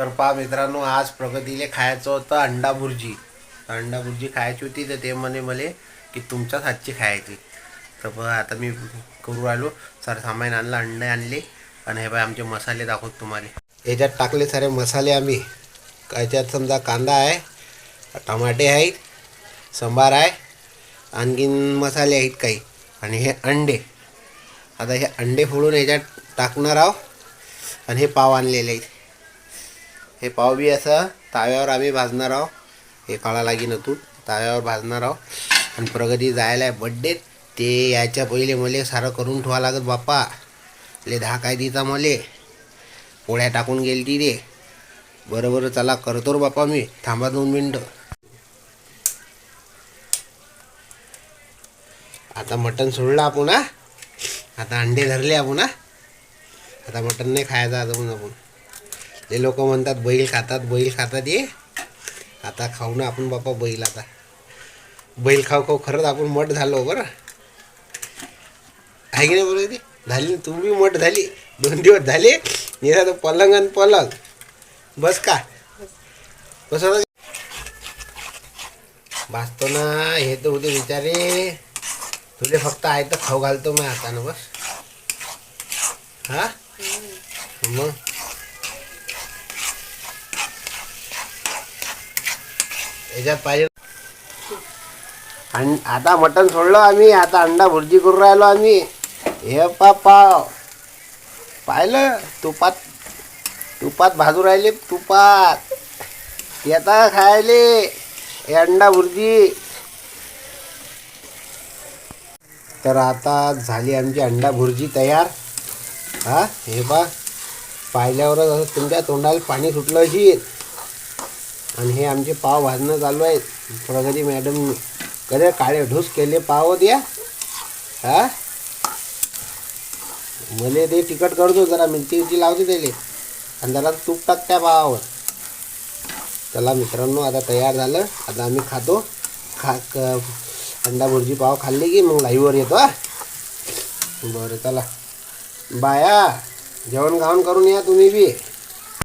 तर पहा मित्रांनो आज प्रगतीले खायचं होतं अंडा भुर्जी तर अंडा भुर्जी खायची होती तर ते म्हणे मले की तुमच्याच हातची खायची. तर बघा आता मी करू राहिलो. सर सामान आणलं अंडे आणले. आणि हे बाय आमचे मसाले दाखवत तुम्हाला. याच्यात टाकले सारे मसाले आम्ही. याच्यात समजा कांदा आहे टमाटे आहेत सांबार आहे आणखीन मसाले आहेत काही. आणि हे अंडे. आता हे अंडे फोडून याच्यात टाकणार आहोत. आणि हे पाव आणलेले आहेत. हे पाव बी असं ताव्यावर आम्ही भाजणार आहोत हे काळा लागीन तू ताव्यावर भाजणार आहोत आणि प्रगती जायला आहे बड्डे ते यायच्या पहिले मले सारं करून ठेवा लागत बाप्पा. ले दहा काय दिता मले. पोळ्या टाकून गेली रे बरं बरं चला करतो रे बाप्पा मी. थांबा दोन मिनटं. आता मटण सोडलं आपण आता अंडे धरले आपण आता मटण नाही खायचं आता पण आपण. ते लोक म्हणतात बैल खातात बैल खातात ये. आता खाऊ ना आपण बापा बैल आता. बैल खाऊ खाऊ खरंच आपण मठ झालो बरं. आहे की नाही बरोबर ते झाली ना, तुम्ही मठ झाली. दोन दिवस झाले निरा तर पलंग आणि पलंग. बस का? बस. भाजतो ना हे तर होते विचारे तुले फक्त आहे तर खाऊ घालतो मी आता ना बस. हा? मग? याच्यात पाहिजे. आणि आता मटण सोडलं आम्ही आता अंडा भुर्जी करून राहिलो आम्ही. हे पा पाव पाहिलं तुपात तुपात भाजू राहिले तुपात. येता खायले हे अंडा भुर्जी. तर आता झाली आमची अंडा भुर्जी तयार. हा हे पा पाहिल्यावरच असं तुमच्या तोंडाला पाणी सुटलं अशी आणि हे आमचे पाव भाजणं चालू आहे प्रगती मॅडम कधी काळे ढूस केले पाव द्या. हा? मले ते तिखट करतो जरा मिरची उची लावते त्याले. आणि जरा तूप टाक त्या पावावर. चला मित्रांनो आता तयार झालं. आता आम्ही खातो. खा अंडा भुर्जी पाव खाल्ली की मग लाईव्हवर येतो हा. बरं चला. बाया जेवण खावण करून या तुम्ही बी.